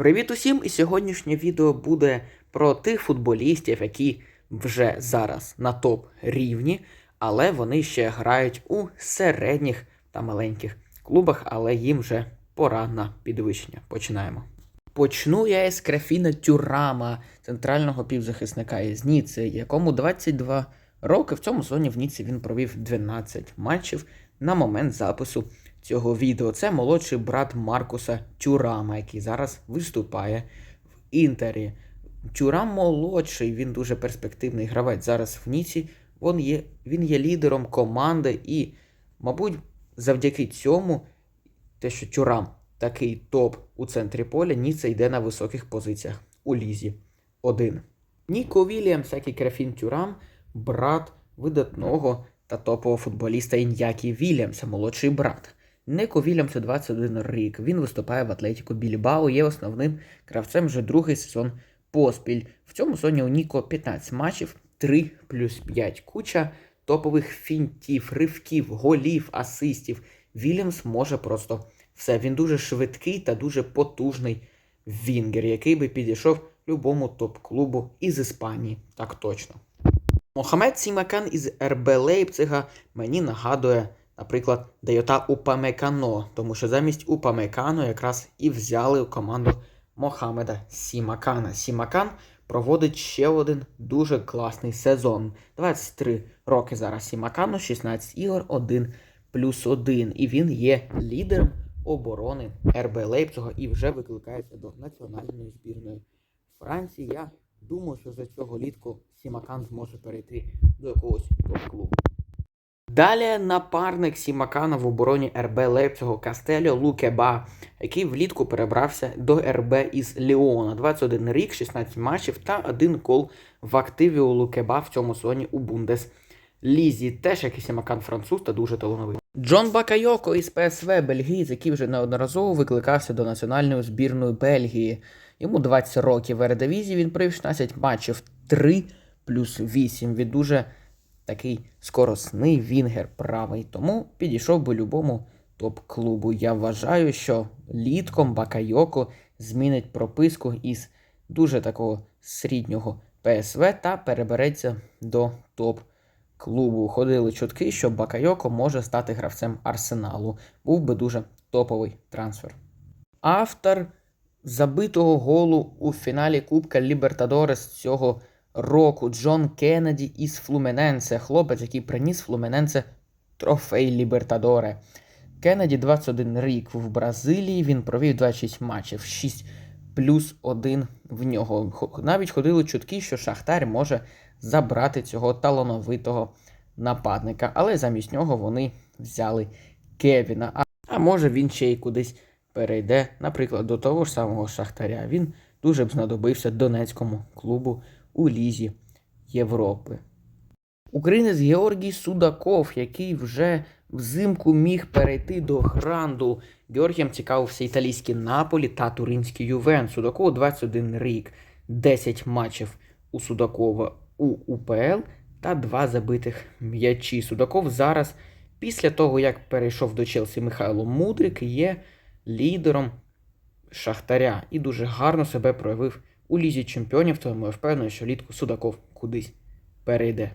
Привіт усім! І сьогоднішнє відео буде про тих футболістів, які вже зараз на топ рівні, але вони ще грають у середніх та маленьких клубах, але їм вже пора на підвищення. Починаємо. Почну я із Крафіна Тюрама, центрального півзахисника із Ніци, якому 22 роки. В цьому сезоні в Ніці він провів 12 матчів на момент запису цього відео. Це молодший брат Маркуса Тюрама, який зараз виступає в Інтері. Тюрам молодший, він дуже перспективний гравець. Зараз в Ніці він є, він є лідером команди, і, мабуть, завдяки цьому, те, що Тюрам такий топ у центрі поля, Ніцца йде на високих позиціях у Лізі 1. Ніко Вільямс, як і Крафін Тюрам, брат видатного та топового футболіста Ін'які Вільямса, молодший брат. Неко Вільямсу 21 рік. Він виступає в Атлетіко Більбао, є основним гравцем вже другий сезон поспіль. В цьому сезоні у Ніко 15 матчів, 3 плюс 5 куча топових фінтів, ривків, голів, асистів. Вільямс може просто все. Він дуже швидкий та дуже потужний вінгер, який би підійшов любому топ-клубу із Іспанії. Так точно. Мохамед Сімакан із РБ Лейпцига мені нагадує, наприклад, Дайота Упамекано, тому що замість Упамекано якраз і взяли у команду Мохамеда Сімакана. Сімакан проводить ще один дуже класний сезон. 23 роки зараз Сімакану, 16 ігор, 1 плюс 1. І він є лідером оборони РБ Лейпцига і вже викликається до національної збірної Франції. Я думаю, що за цього літку Сімакан зможе перейти до якогось топ-клубу. Далі напарник Сімакана в обороні РБ Лейпцигу Кастельо Лукеба, який влітку перебрався до РБ із Ліона. 21 рік, 16 матчів та один кол в активі у Лукеба в цьому сезоні у Бундес. Лізі, теж як і Сімакан француз та дуже талановитий. Джон Бакайоко із ПСВ Бельгієць, який вже неодноразово викликався до національної збірної Бельгії. Йому 20 років в Ередивізії, він провів 16 матчів, 3 плюс 8. Він дуже такий скоросний вінгер правий, тому підійшов би любому топ-клубу. Я вважаю, що літком Бакайоко змінить прописку із дуже такого середнього ПСВ та перебереться до топ-клубу. Ходили чутки, що Бакайоко може стати гравцем Арсеналу. Був би дуже топовий трансфер. Автор забитого голу у фіналі Кубка Лібертадорес цього року Джон Кеннеді із Флумененце, хлопець, який приніс Флумененце трофей Лібертадоре. Кеннеді 21 рік в Бразилії, він провів 26 матчів, 6 плюс 1 в нього. Навіть ходили чутки, що Шахтар може забрати цього талановитого нападника, але замість нього вони взяли Кевіна. А, а може він ще й кудись перейде, наприклад, до того ж самого Шахтаря. Він дуже б знадобився Донецькому клубу у Лізі Європи. Українець Георгій Судаков, який вже взимку міг перейти до гранду. Георгієм цікавився італійський Наполі та туринський Ювен. Судакову 21 рік, 10 матчів у Судакова у УПЛ та 2 забитих м'ячі. Судаков зараз, після того, як перейшов до Челсі Михайло Мудрик, є лідером Шахтаря і дуже гарно себе проявив у Лізі Чемпіонів, тому я впевнений, що літку Судаков кудись перейде.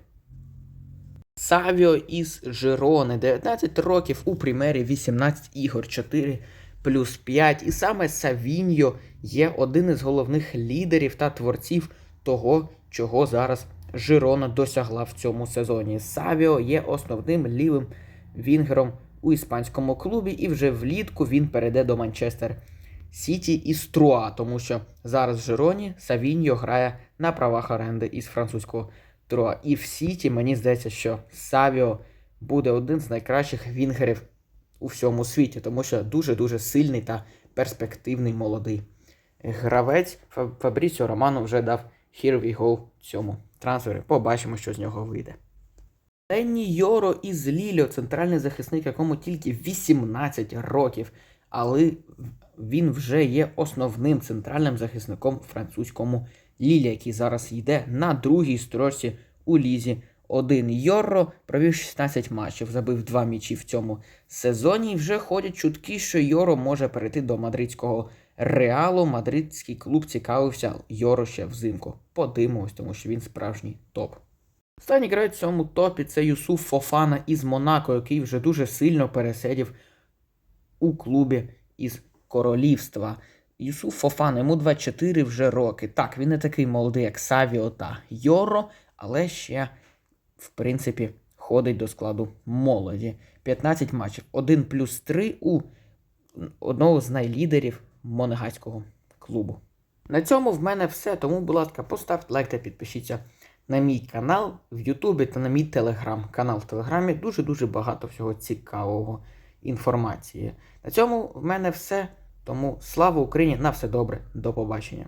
Савіо із Жирони, 19 років у примері, 18 ігор, 4 плюс 5. І саме Савіньо є один із головних лідерів та творців того, чого зараз Жирона досягла в цьому сезоні. Савіо є основним лівим вінгером у іспанському клубі, і вже влітку він перейде до Манчестер Сіті із Труа, тому що зараз в Жироні Савіньо грає на правах оренди із французького Труа. І в Сіті мені здається, що Савіо буде один з найкращих вінгерів у всьому світі, тому що дуже-дуже сильний та перспективний молодий гравець. Фабріціо Романо вже дав here we go цьому трансфері. Побачимо, що з нього вийде. Денні Йоро із Ліліо, центральний захисник, якому тільки 18 років, але він вже є основним центральним захисником французькому Лілі, який зараз йде на другій строчці у лізі. Один Йорро провів 16 матчів, забив 2 м'ячі в цьому сезоні. І вже ходять чутки, що Йоро може перейти до мадридського Реалу мадридський клуб цікавився Йоро ще взимку. Подивимось, тому що він справжній топ. Останній гравець в цьому топі це Юсуф Фофана із Монако, який вже дуже сильно пересидів у клубі із королівства. Юсуф Фофана, йому 24 вже роки. Так, він не такий молодий, як Савіо та Йоро, але ще, в принципі, ходить до складу молоді. 15 матчів, 1 плюс 3 у одного з найлідерів монегацького клубу. На цьому в мене все. Тому, будь ласка, поставте лайк та підпишіться на мій канал в Ютубі та на мій телеграм-канал в Телеграмі. Дуже-дуже багато всього цікавого інформації. На цьому в мене все. Тому слава Україні! На все добре, до побачення.